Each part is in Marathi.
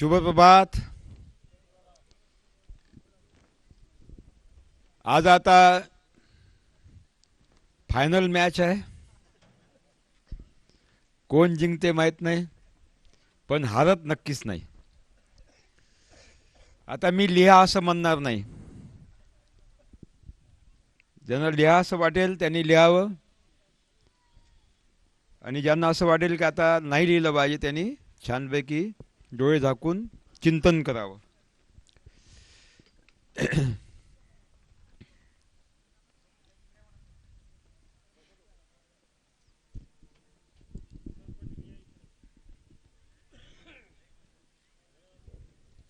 शुभप्रभात आज आता फायनल मॅच आहे. कोण जिंकते माहीत नाही पण हारत नक्कीच नाही. आता मी लिहा असं म्हणणार नाही. ज्यांना लिहा असं वाटेल त्यांनी लिहावं. आणि ज्यांना असं वाटेल की आता नाही लिहिलं पाहिजे त्यांनी छानपैकी डोळे झाकून चिंतन करावं.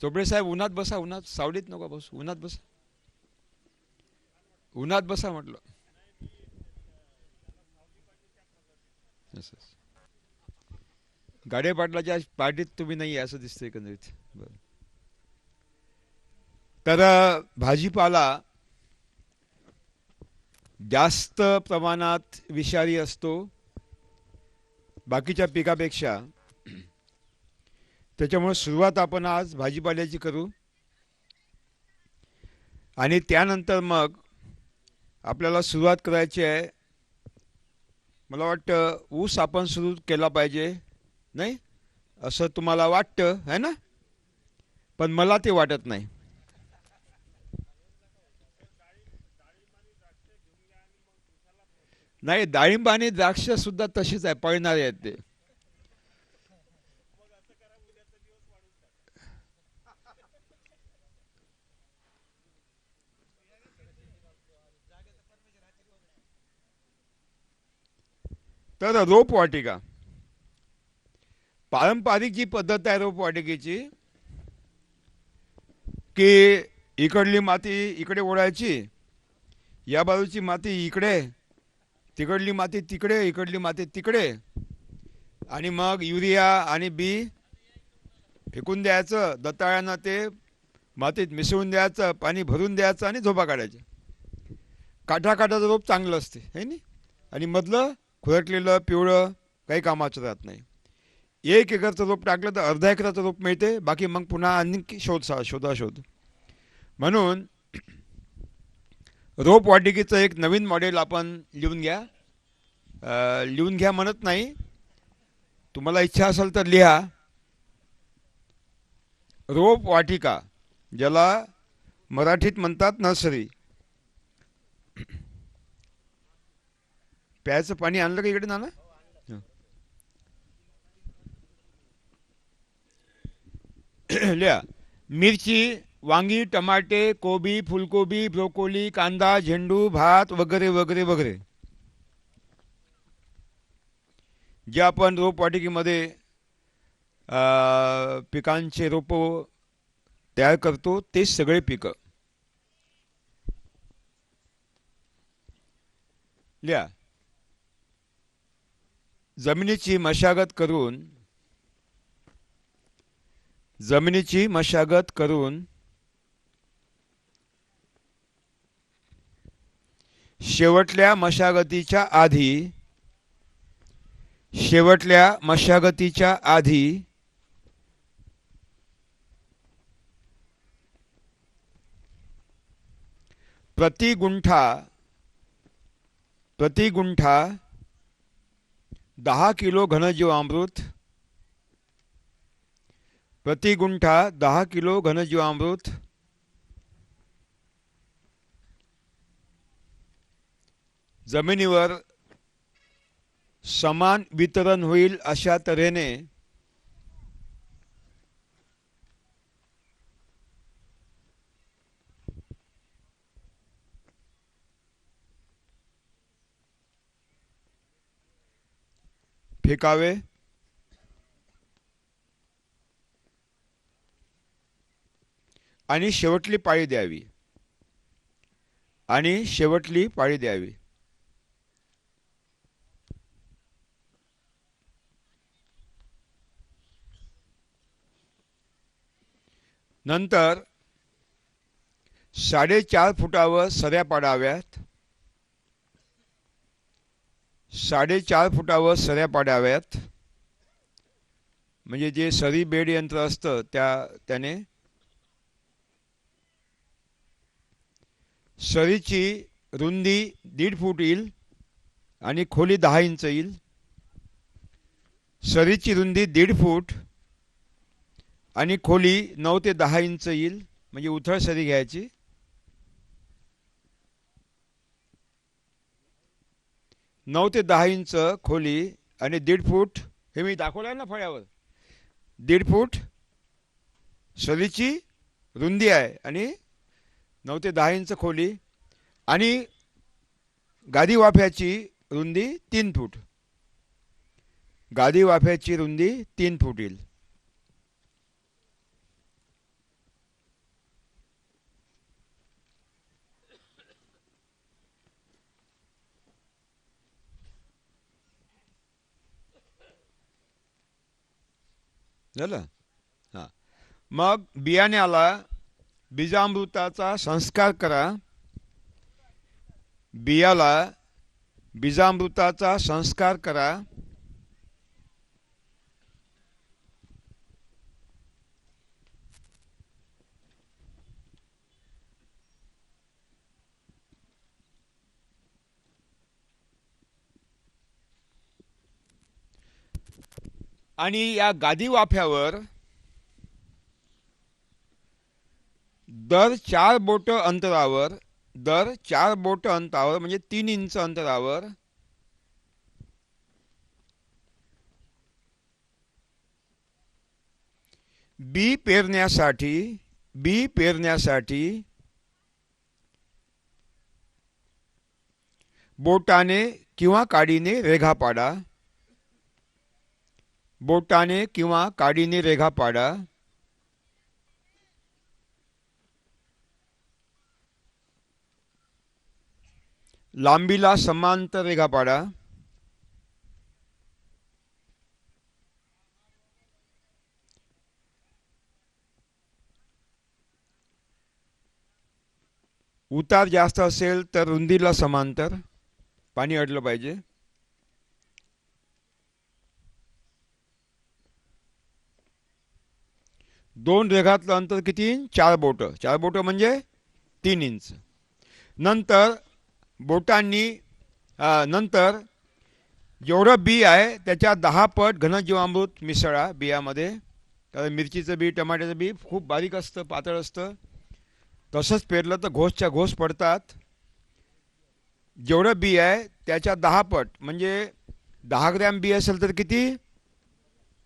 चोपडे साहेब उन्हात बसा उन्हात सावलीत नको बस उन्हात बसा. उन्हात बसा म्हटलं. असं गाडे पाटलाच्या पार्टीत तुम्ही नाही असं दिसतंय एकंदरीत. बरं. तर भाजीपाला जास्त प्रमाणात विषारी असतो. बाकीच्या पिकापेक्षा. त्याच्यामुळे सुरुवात आपण आज भाजीपाल्याची करू. आणि त्यानंतर मग आपल्याला सुरुवात करायची आहे. मला वाटतं ऊस आपण सुरू केला पाहिजे. नाही? असं तुम्हाला वाटतं है ना? पण मला ते वाटत नाही. नाही डाळिंब आणि द्राक्ष सुद्धा तशीच आहे पळणारे आहेत ते. तर रोपवाटिका पारंपरिक जी पद्धत आहे रोपवाटिकेची की इकडली माती इकडे ओढायची या बाजूची माती इकडे तिकडली माती तिकडे इकडली माती तिकडे आणि मग युरिया आणि बी फेकून द्यायचं दताळ्यानं ते मातीत मिसळून द्यायचं पाणी भरून द्यायचं आणि झोपा काढायचे. काठाकाठाचं रोप चांगलं असते है नी? आणि मधलं खुरटलेलं पिवळं काही कामाचं राहत नाही. एक एकरचं रोप टाकलं तर अर्धा एकराचं रोप मिळते बाकी मग पुन्हा आणखी शोध सा शोधा शोध म्हणून रोप वाटिकेचं एक नवीन मॉडेल आपण लिहून घ्या. लिहून घ्या म्हणत नाही. तुम्हाला इच्छा असेल तर लिहा. रोप वाटिका ज्याला मराठीत म्हणतात नर्सरी. प्यायचं पाणी आणलं का इकडे ना लिहा मिरची वांगी टमाटे कोबी फुलकोबी ब्रोकोली कांदा झेंडू भात वगैरे वगैरे वगैरे. जे आपण रोपवाटिकेमध्ये पिकांचे रोप तयार करतो ते सगळे पिकं. लिहा जमिनीची मशागत करून जमिनीची मशागत करून शेवटल्या मशागतीच्या आधी शेवटल्या मशागतीच्या आधी प्रति गुंठा प्रति गुंठा दहा किलो घनजीवामृत प्रति गुंठा दहा किलो घनजीवामृत. जमिनीवर समान वितरण होईल अशा तऱ्हेने फेकावे. आणि शेवटली पाळी द्यावी. आणि शेवटली पाळी द्यावी. नंतर साडेचार फुटावर सऱ्या पाडाव्यात. साडेचार फुटावर सऱ्या पाडाव्यात. म्हणजे जे सरी बेड यंत्र असतं त्या त्याने सरीची रुंदी दीड फूट येईल आणि खोली दहा इंच येईल. सरीची रुंदी दीड फूट आणि खोली नऊ ते दहा इंच येईल म्हणजे उथळ सरी घ्यायची. नऊ ते दहा इंच खोली आणि दीड फूट हे मी दाखवलं आहे ना फळ्यावर. दीड फूट सरीची रुंदी आहे आणि नऊ ते दहा इंच खोली आणि गादी वाफ्याची रुंदी तीन फूट. गादी वाफ्याची रुंदी तीन फूट येईल. झालं? हां. मग बियाण्याला बीजामृताचा संस्कार करा. बियाला बीजामृताचा संस्कार करा. आणि या गादी वाफ्यावर दर चार बोट अंतरावर दर चार बोट अंतरावर म्हणजे तीन इंच अंतरावर बी पेरण्यासाठी बी पेरण्यासाठी बोटाने किंवा काडीने रेघा पाडा. बोटाने किंवा काडीने रेघा पाडा. लांबीला समांतर रेघा पाडा. उतार जास्त असेल तर रुंदीला समांतर. पाणी अडलं पाहिजे. दोन रेघातलं अंतर किती? चार बोटं. चार बोटं म्हणजे तीन इंच. नंतर बोटांनी नंतर जेवढं बी आहे त्याच्या दहा पट घनजीवामृत मिसळा बियामध्ये. कारण मिरचीचं बी टमाट्याचं बी खूप बारीक असतं पातळ असतं. तसंच पेरलं तर घोसच्या घोस पडतात. जेवढं बी आहे त्याच्या दहा पट म्हणजे दहा ग्रॅम बी असेल तर किती?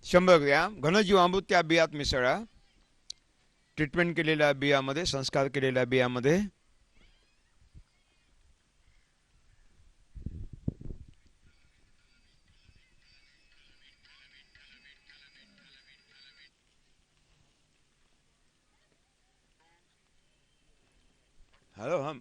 शंभर ग्रॅम. घनजीवामृत त्या बियात मिसळा. ट्रीटमेंट केलेल्या बियामध्ये संस्कार केलेल्या बियामध्ये. हॅलो हम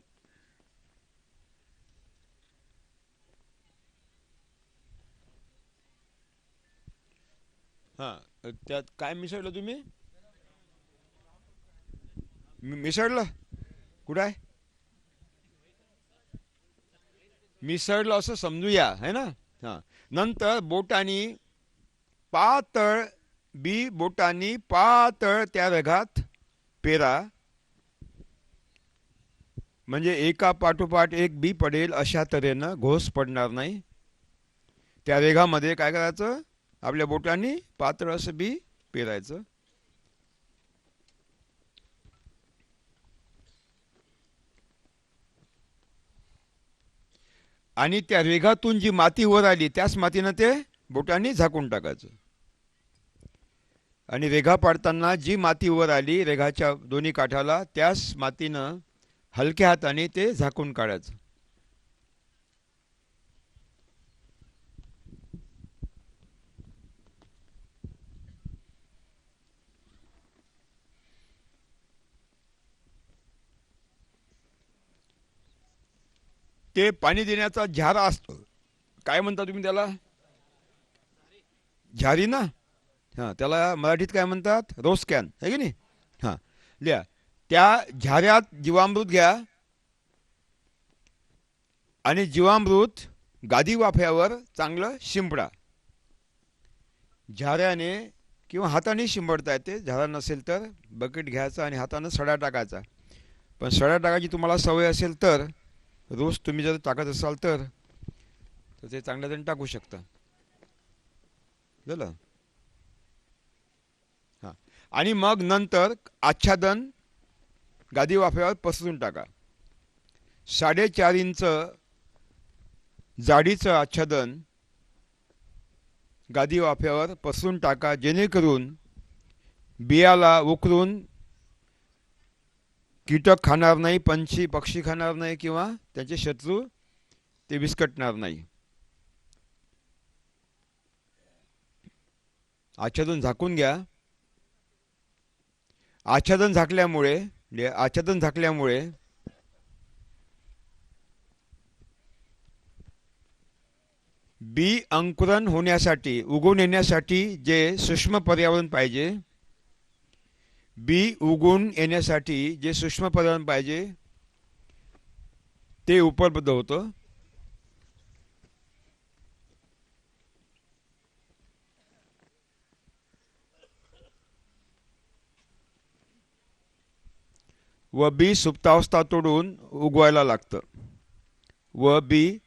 हां त्यात काय मिसळलं तुम्ही मिसळलं कुठं आहे मिसळलं असं समजूया है ना हां नंतर बोटानी पातळ बी बोटानी पातळ त्या रगात पेरा म्हणजे एका पाठोपाठ एक बी पडेल अशा तऱ्हेनं घोस पडणार नाही. त्या रेघामध्ये काय करायचं? आपल्या बोटांनी पात्र असं बी पेरायचं. आणि त्या रेघातून जी माती वर आली त्याच मातीनं ते बोटांनी झाकून टाकायचं. आणि रेघा पाडताना जी माती वर आली रेघाच्या दोन्ही काठाला त्याच मातीनं हलक्या हाताने ते झाकून काढायचं. ते पाणी देण्याचा झारा असतो. काय म्हणता तुम्ही त्याला? झारी ना? हां त्याला मराठीत काय म्हणतात? रोस कॅन आहे की नाही? हां लिहा. त्या झाऱ्यात जीवामृत घ्या. आणि जीवामृत गादी वाफ्यावर चांगलं शिंपडा. झाऱ्याने किंवा हाताने शिंपडता येते. झाडा नसेल तर बकेट घ्यायचा आणि हातानं सडा टाकायचा. पण सडा टाकायची तुम्हाला सवय असेल तर रोज तुम्ही जर टाकत असाल तर तर ते चांगल्या जण टाकू शकता. झालं? हां. आणि मग नंतर आच्छादन गादी वाफ्यावर पसरून टाका. साडेचार इंच जाडीचं आच्छादन गादी वाफ्यावर पसरून टाका जेणेकरून बियाला उकरून कीटक खाणार नाही पंछी पक्षी खाणार नाही किंवा त्याचे शत्रू ते विस्कटणार नाही. आच्छादन झाकून घ्या. आच्छादन झाकल्यामुळे म्हणजे आच्छादन झाकल्यामुळे बी अंकुरण होण्यासाठी उगवून येण्यासाठी जे सूक्ष्म पर्यावरण पाहिजे बी उगवून येण्यासाठी जे सूक्ष्म पर्यावरण पाहिजे ते उपलब्ध होतं. व बी सुप्तावस्था तोडून उगवायला लागतं. व बी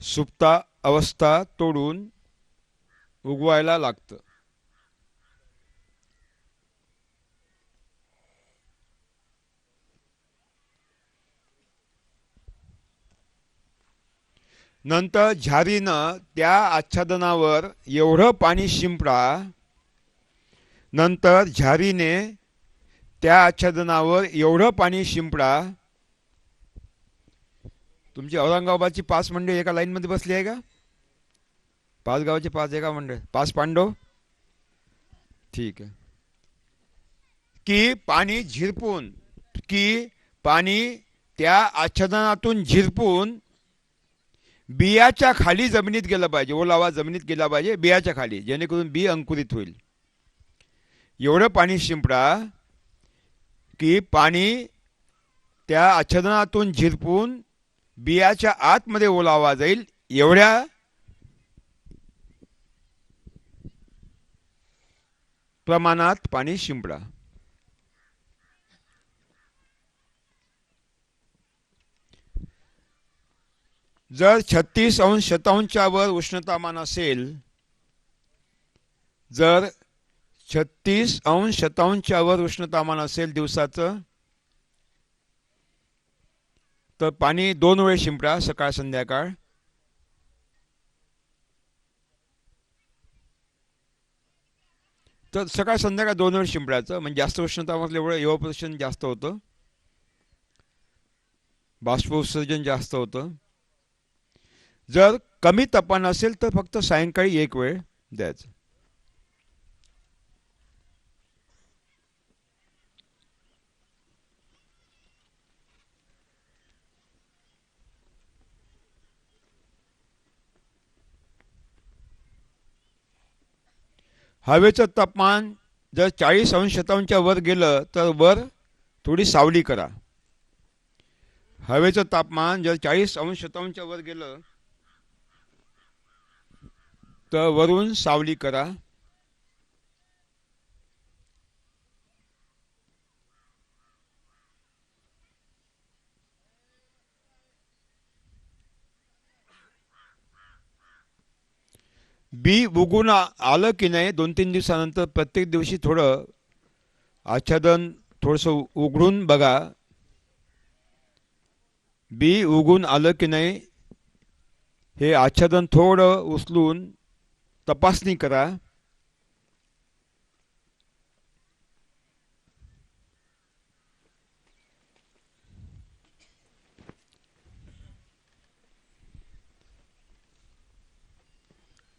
सुप्ता अवस्था तोडून उगवायला लागतं. नंतर झारीनं त्या आच्छादनावर एवढं पाणी शिंपडा नंतर झारीने त्या आच्छादनावर एवढं पाणी शिंपडा. तुमची औरंगाबादची पाच मंडळी एका लाईनमध्ये बसली आहे का? पाच गावाचे पाच एका मंडळ. पाच पांडव? ठीक आहे. की पाणी झिरपून की पाणी त्या आच्छादनातून झिरपून बियाच्या खाली जमिनीत गेलं पाहिजे. ओलावा जमिनीत गेला पाहिजे बियाच्या खाली. जेणेकरून बी अंकुरित होईल. एवढं पाणी शिंपडा. ती पाणी त्या आच्छादनातून झिरपून बियाच्या आतमध्ये ओलावा जाईल एवढ्या प्रमाणात पाणी शिंपडा. जर छत्तीस अंश शतांशच्या वर उष्णतामान असेल जर छत्तीस अंश शतांशावर उष्णतामान असेल दिवसाचं. तर पाणी दोन वेळ शिंपडा सकाळ संध्याकाळ. तर सकाळ संध्याकाळ दोन वेळ शिंपडायचं. म्हणजे जास्त उष्णतामानलं एवढं एव्हापोरेशन जास्त होतं. बाष्पोत्सर्जन जास्त होतं. जर कमी तापमान असेल तर फक्त सायंकाळी एक वेळ द्यायचं. हवेचं तापमान जर चाळीस अंश शतांशच्या वर गेलं तर वर थोडी सावली करा. हवेचं तापमान जर चाळीस अंश शतांशच्या वर गेलं तर वरून सावली करा. बी उगून आलं की नाही दोन तीन दिवसानंतर प्रत्येक दिवशी थोडं आच्छादन थोडंसं उघडून बघा. बी उगून आलं की नाही हे आच्छादन थोडं उचलून तपासणी करा.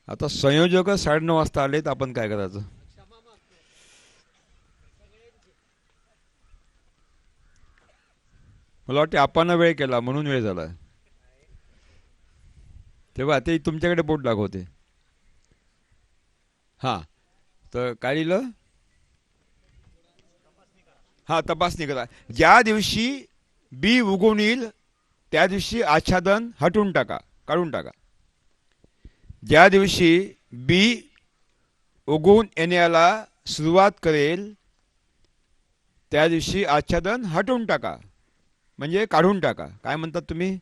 आता संयोजक साडेनऊ वाजता आले तर आपण काय करायचं? मला वाटते आपण वेळ केला म्हणून वेळ झाला तेव्हा ते तुमच्याकडे बोट दाखवते. हां तर काय लिहिलं? हां तपासणी करा. ज्या दिवशी बी उगवून येईल त्या दिवशी आच्छादन हटवून टाका काढून टाका. ज्या दिवशी बी उगवून येण्याला सुरुवात करेल त्या दिवशी आच्छादन हटवून टाका. म्हणजे काढून टाका. काय म्हणतात तुम्ही?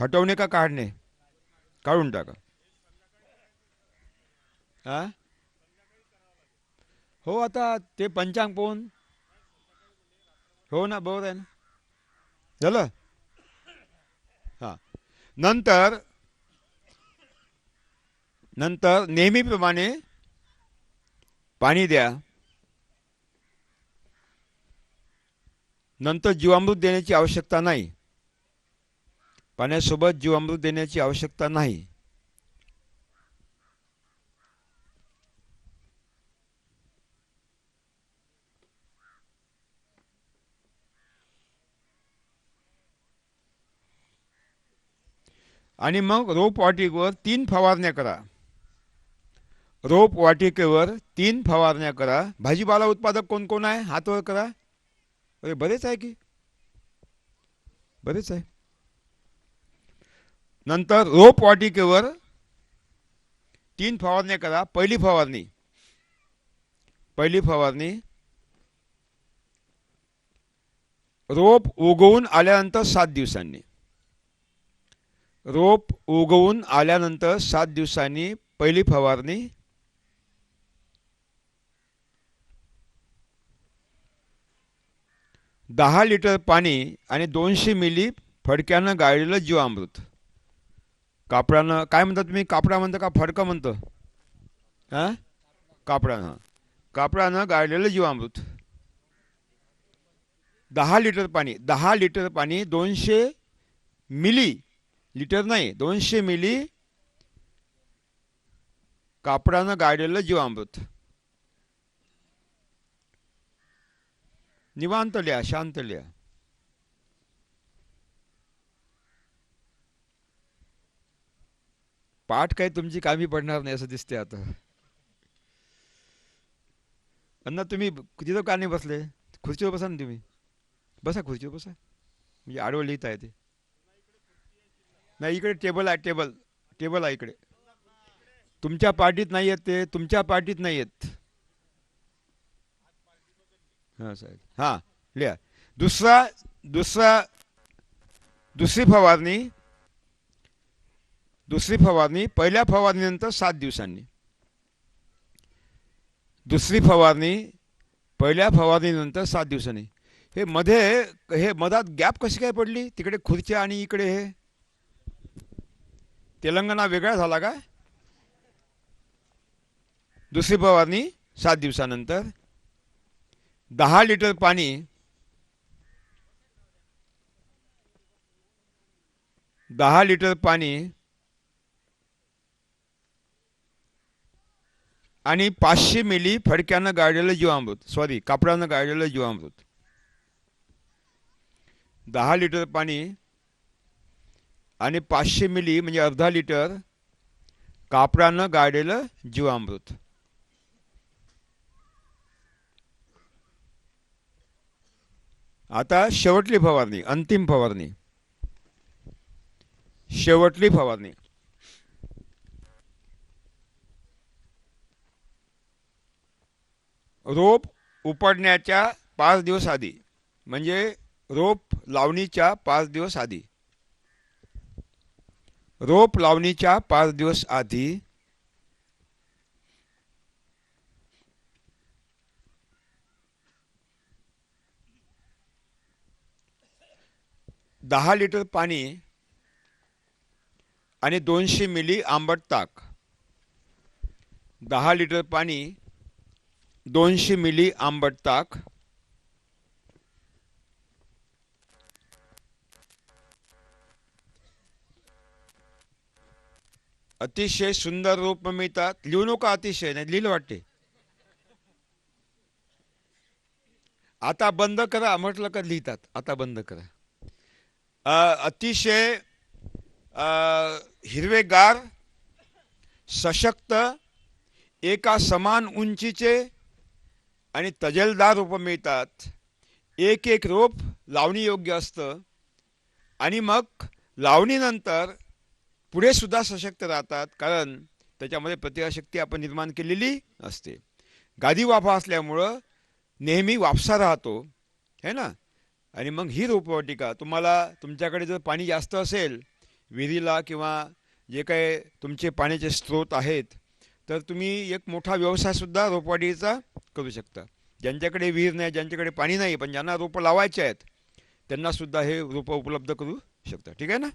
हटवणे का काढणे? काढून टाका. हां? हो आता ते पंचांग पाहून. हो ना बरोबर आहे ना? झालं? हां. नंतर नंतर नेहमीप्रमाणे पाणी द्या. नंतर जीवामृत देण्याची आवश्यकता नाही. पाण्यासोबत जीवामृत देण्याची आवश्यकता नाही. आणि मग रोपवाटिकवर तीन फवारण्या करा. रोप वाटिकेवर तीन फवारण्या करा. भाजीपाला उत्पादक कोण कोण आहे? हातवर करा. अरे बरेच आहे की? बरेच आहे. नंतर रोप वाटिकेवर तीन फवारण्या करा. पहिली फवारणी. पहिली फवारणी. रोप उगवून आल्यानंतर सात दिवसांनी. रोप उगवून आल्यानंतर सात दिवसांनी पहिली फवारणी. दहा लिटर पाणी आणि दोनशे मिली फडक्यानं गाळलेलं जीवामृत. कापडानं काय म्हणता तुम्ही? कापडा म्हणता का फडकं म्हणतं? हां? कापडानं. कापडानं गाळलेलं जीवामृत. दहा लिटर पाणी दहा लिटर पाणी दोनशे मिली लिटर नाही दोनशे मिली कापडानं गाळलेलं जीवामृत. निवांत लिहा शांत लिहा पाठ काही तुमची कामी पडणार नाही असं दिसते आता. अण्णा तुम्ही तिथं का नाही बसले? खुर्चीवर बसा ना तुम्ही. बसा खुर्चीवर बसा. म्हणजे आडवं लिहिता येते नाही इकडे टेबल आहे टेबल. टेबल आहे इकडे. तुमच्या पार्टीत नाही आहेत ते तुमच्या पार्टीत नाही आहेत. हां साहेब. हां लिहा. दुसरा दुसरा दुसरी फवारणी दुसरी फवारणी पहिल्या फवारणीनंतर सात दिवसांनी. दुसरी फवारणी पहिल्या फवारणीनंतर सात दिवसांनी. हे मध्ये हे मधात गॅप कशी काय पडली? तिकडे खुर्च्या आणि इकडे हे? तेलंगणा वेगळा झाला का? दुसरी फवारणी सात दिवसानंतर. दहा लिटर पाणी दहा लिटर पाणी आणि पाचशे मिली फडक्यानं गाळलेलं जीवामृत सॉरी कापडानं गाळलेलं जीवामृत. दहा लिटर पाणी आणि पाचशे मिली म्हणजे अर्धा लिटर कापडानं गाळलेलं जीवामृत. आता शेवटली फवारणी अंतिम फवारणी. शेवटली फवारणी. रोप उपडण्याच्या पाच दिवस आधी म्हणजे रोप लावणीच्या पाच दिवस आधी. रोप लावणीच्या पाच दिवस आधी दहा लिटर पाणी आणि दोनशे मिली आंबट ताक. दहा लिटर पाणी दोनशे मिली आंबट ताक. अतिशय सुंदर रूप मिळतात. लिहू नका अतिशय नाही लिहिलं वाटते. आता बंद करा म्हटलं का लिहितात? आता बंद करा. अतिशय हिरवेगार सशक्त एका समान उंचीचे आणि तजेलदार रोपं मिळतात. एक एक रोप लावणी योग्य असतं. आणि मग लावणीनंतर पुढे सुद्धा सशक्त राहतात कारण त्याच्यामध्ये प्रतिकारशक्ती आपण निर्माण केलेली असते. गादी वाफा असल्यामुळं नेहमी वापसा राहतो. है ना? आणि मग ही रोपवाटिका तुम्हाला तुमच्याकडे जर पाणी जास्त असेल विहिरीला किंवा जे काही तुमचे पाण्याचे स्रोत आहेत तर तुम्ही एक मोठा व्यवसायसुद्धा रोपवाटिकेचा करू शकता. ज्यांच्याकडे विहीर नाही ज्यांच्याकडे पाणी नाही पण ज्यांना रोपं लावायचे आहेत त्यांनासुद्धा हे रोपं उपलब्ध करू शकता. ठीक आहे ना?